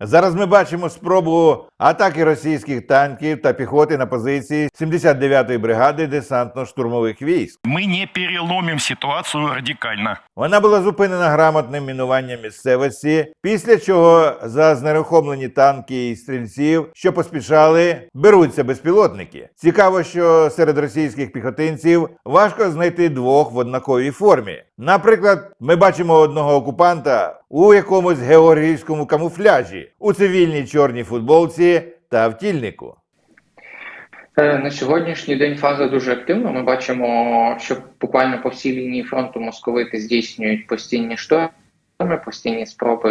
Зараз ми бачимо спробу атаки російських танків та піхоти на позиції 79-ї бригади десантно-штурмових військ. Мы не переломим ситуацию радикально. Вона була зупинена грамотним мінуванням місцевості, після чого за знерухомлені танки і стрільців, що поспішали, беруться безпілотники. Цікаво, що серед російських піхотинців важко знайти двох в однаковій формі. Наприклад, ми бачимо одного окупанта у якомусь георгіївському камуфляжі, у цивільній чорній футболці та втільнику. Е, На сьогоднішній день фаза дуже активна. Ми бачимо, що буквально по всій лінії фронту московити здійснюють постійні шторми, постійні спроби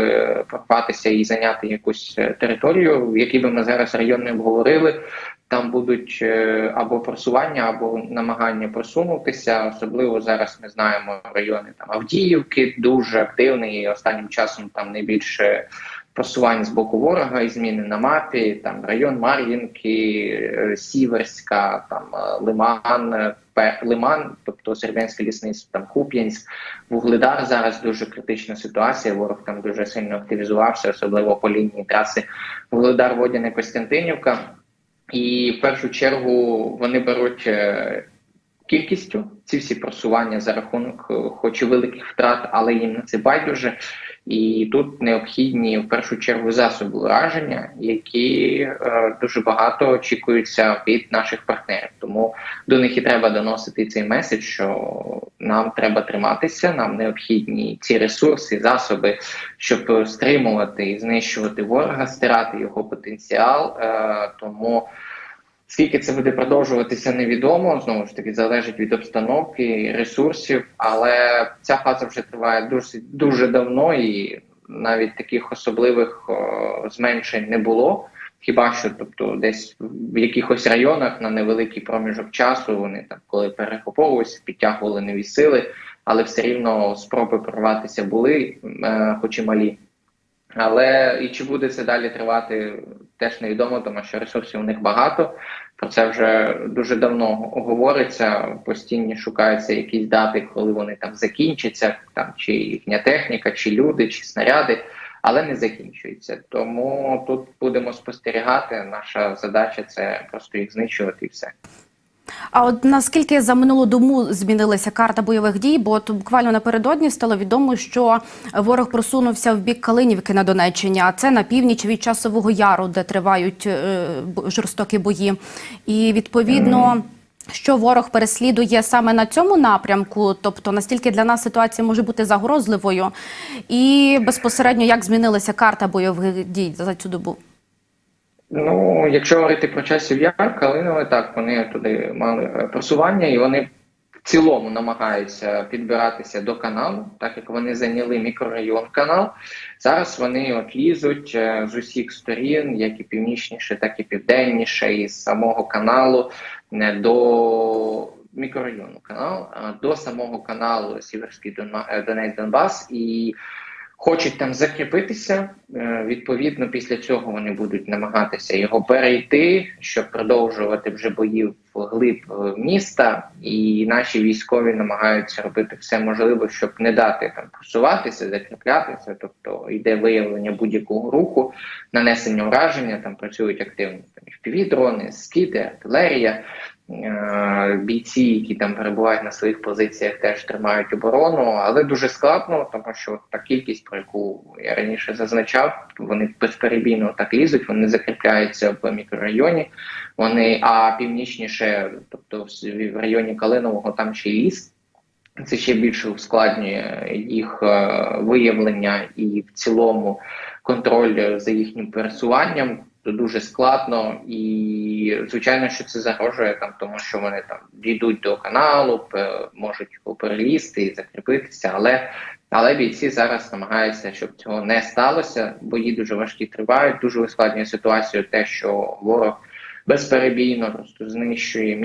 прорватися і зайняти якусь е, територію, в якій би ми зараз район не обговорили. Там будуть е, або просування, або намагання просунутися. Особливо зараз ми знаємо райони там Авдіївки, дуже активний. Останнім часом там найбільше просувань з боку ворога і зміни на мапі. Там район Мар'їнки, е, Сіверська, там е, Лиман, е, Лиман, тобто Сербянське лісництво, там Куп'янськ, Вугледар. Зараз дуже критична ситуація. Ворог там дуже сильно активізувався, особливо по лінії траси Вугледар, Водяне, Костянтинівка. І в першу чергу вони беруть кількістю ці всі просування за рахунок, хоч і великих втрат, але їм на це байдуже. І тут необхідні в першу чергу засоби ураження, які е, дуже багато очікуються від наших партнерів. Тому до них і треба доносити цей меседж, що нам треба триматися, нам необхідні ці ресурси, засоби, щоб стримувати і знищувати ворога, стирати його потенціал. Е, тому Скільки це буде продовжуватися, невідомо. Знову ж таки, залежить від обстановки, ресурсів, але ця фаза вже триває дуже дуже давно, і навіть таких особливих о, зменшень не було. Хіба що, тобто, десь в якихось районах на невеликий проміжок часу вони там, коли перехоповувалися, підтягували нові сили, але все рівно спроби прорватися були, е, хоч і малі. Але і чи буде це далі тривати, теж невідомо, тому що ресурсів у них багато. Про це вже дуже давно говориться. Постійно шукаються якісь дати, коли вони там закінчаться, там чи їхня техніка, чи люди, чи снаряди, але не закінчуються. Тому тут будемо спостерігати. Наша задача це просто їх знищувати і все. А от наскільки за минулу добу змінилася карта бойових дій? Бо от буквально напередодні стало відомо, що ворог просунувся в бік Калинівки на Донеччині, а це на північ від часового яру, де тривають е, жорстокі бої. І відповідно. Що ворог переслідує саме на цьому напрямку, тобто настільки для нас ситуація може бути загрозливою, і безпосередньо як змінилася карта бойових дій за цю добу? Ну, якщо говорити про часів яр, Калинове, так вони туди мали е, просування, і вони в цілому намагаються підбиратися до каналу, так як вони зайняли мікрорайон канал. Зараз вони от лізуть е, з усіх сторін, як і північніше, так і південніше, і з самого каналу не до мікрорайону канал, а до самого каналу Сіверський е, Донець Донбас і хочуть там закріпитися. Е, Відповідно, після цього вони будуть намагатися його перейти, щоб продовжувати вже бої глиб е, міста. І наші військові намагаються робити все можливе, щоб не дати там просуватися, закріплятися. Тобто йде виявлення будь-якого руху, нанесення враження. Там працюють активно там FPV-дрони, скіти, артилерія. Е, Бійці, які там перебувають на своїх позиціях, теж тримають оборону, але дуже складно, тому що та кількість, про яку я раніше зазначав, вони безперебійно так лізуть, вони закріпляються в мікрорайоні. Вони а північніше, тобто в районі Калинового, там ще ліс. Це ще більше ускладнює їх е, виявлення і в цілому контроль за їхнім пересуванням. То дуже складно, і звичайно, що це загрожує там, тому що вони там дійдуть до каналу, можуть його перелізти і закріпитися. Але але бійці зараз намагаються, щоб цього не сталося. Бої дуже важкі тривають. Дуже ускладнює ситуацію, те, що ворог безперебійно просто знищує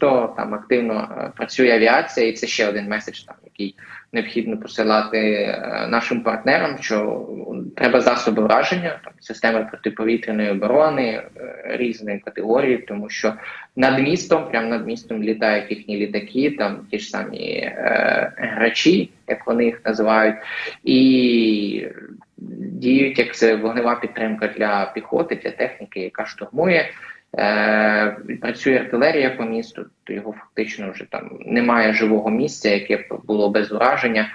місто. Там активно е, працює авіація, і це ще один меседж, там який необхідно посилати е, нашим партнерам, що треба засоби враження, там системи протиповітряної оборони е, різної категорії, тому що над містом, прямо над містом літають їхні літаки, там ті ж самі е, грачі, як вони їх називають, і діють як це вогнева підтримка для піхоти, для техніки, яка штурмує. Е, працює артилерія по місту, то його фактично вже там немає живого місця, яке було без ураження.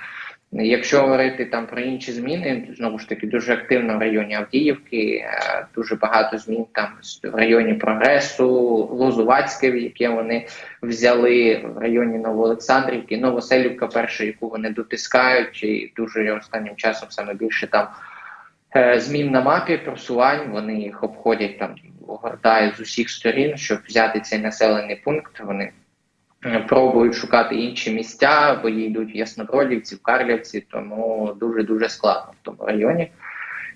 Якщо говорити там про інші зміни, знову ж таки дуже активно в районі Авдіївки, е, дуже багато змін там в районі Прогресу, Лозувацьке, яке вони взяли в районі Новоолександрівки, Новоселівка, перша, яку вони дотискають, і дуже останнім часом саме більше там е, змін на мапі, просувань. Вони їх обходять там, огортають з усіх сторін, щоб взяти цей населений пункт. Вони е, пробують шукати інші місця, бої йдуть в Яснобродівці, в Карлівці, тому дуже дуже складно в тому районі.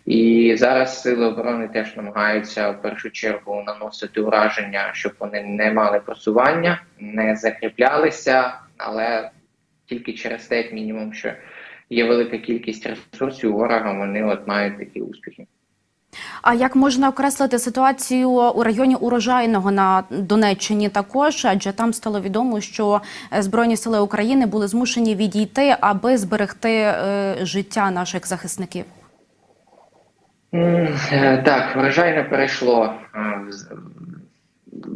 І зараз сили оборони теж намагаються в першу чергу наносити ураження, щоб вони не мали просування, не закріплялися, але тільки через те, як мінімум, що є велика кількість ресурсів ворога, вони от мають такі успіхи. А як можна окреслити ситуацію у районі урожайного на Донеччині також? Адже там стало відомо, що е, збройні сили України були змушені відійти, аби зберегти е, життя наших захисників. Е, Так, врожайне перейшло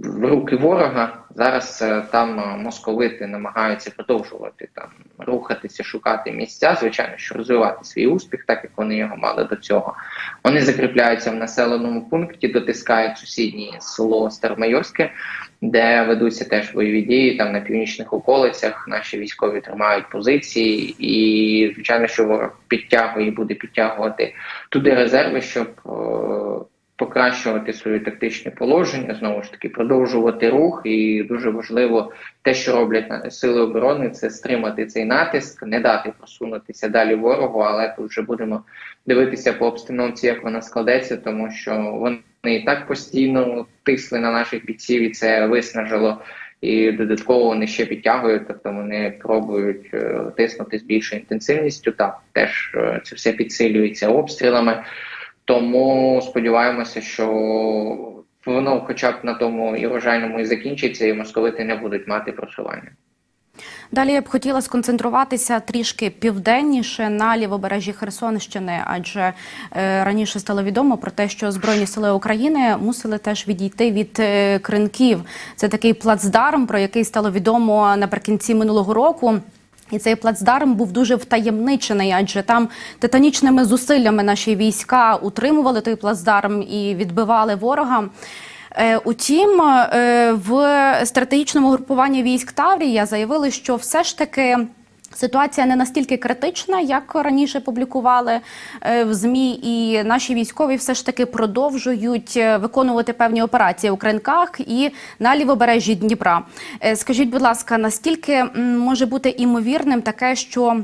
в руки ворога. Зараз е, там е, московити намагаються продовжувати там рухатися, шукати місця. Звичайно, що розвивати свій успіх, так як вони його мали до цього. Вони закріпляються в населеному пункті, дотискають сусіднє село Старомайорське, де ведуться теж бойові дії. Там на північних околицях наші військові тримають позиції, і звичайно, що ворог підтягує буде підтягувати туди резерви, щоб е, покращувати своє тактичне положення, знову ж таки, продовжувати рух. І дуже важливо те, що роблять сили оборони, це стримати цей натиск, не дати просунутися далі ворогу. Але тут вже будемо дивитися по обстановці, як вона складеться, тому що вони і так постійно тисли на наших бійців, і це виснажило. І додатково вони ще підтягують, тобто вони пробують е, тиснути з більшою інтенсивністю. Так, теж е, це все підсилюється обстрілами. Тому сподіваємося, що воно, хоча б на тому і врожайному і закінчиться, і московити не будуть мати просування. Далі я б хотіла сконцентруватися трішки південніше на лівобережжі Херсонщини, адже е, раніше стало відомо про те, що Збройні сили України мусили теж відійти від е, кринків. Це такий плацдарм, про який стало відомо наприкінці минулого року. І цей плацдарм був дуже втаємничений, адже там титанічними зусиллями наші війська утримували той плацдарм і відбивали ворога. Е, Утім, е, в стратегічному групуванні військ Таврія заявили, що все ж таки. Ситуація не настільки критична, як раніше публікували е, в змі, і наші військові все ж таки продовжують е, виконувати певні операції у кринках і на лівобережжі Дніпра. Е, Скажіть, будь ласка, наскільки може бути імовірним таке, що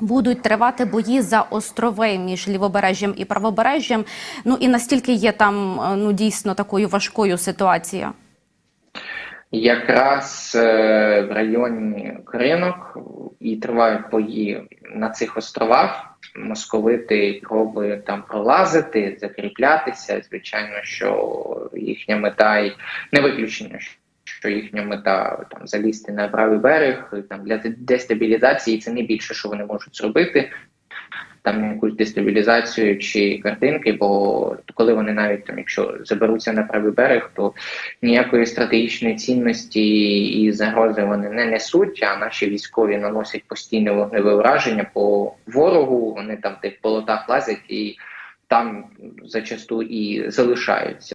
будуть тривати бої за острови між лівобережжям і правобережжям? Ну і настільки є там ну дійсно такою важкою ситуація? Якраз в районі Кринок і тривають бої на цих островах. Московити пробують там пролазити, закріплятися. Звичайно, що їхня мета і не виключення, що їхня мета там залізти на правий берег там для дестабілізації. Це не більше, що вони можуть зробити. Там якусь дестабілізацію чи картинки, бо коли вони навіть там, якщо заберуться на правий берег, то ніякої стратегічної цінності і загрози вони не несуть. А наші військові наносять постійне вогневе враження по ворогу. Вони там в тих болотах лазять і там зачасту і залишаються.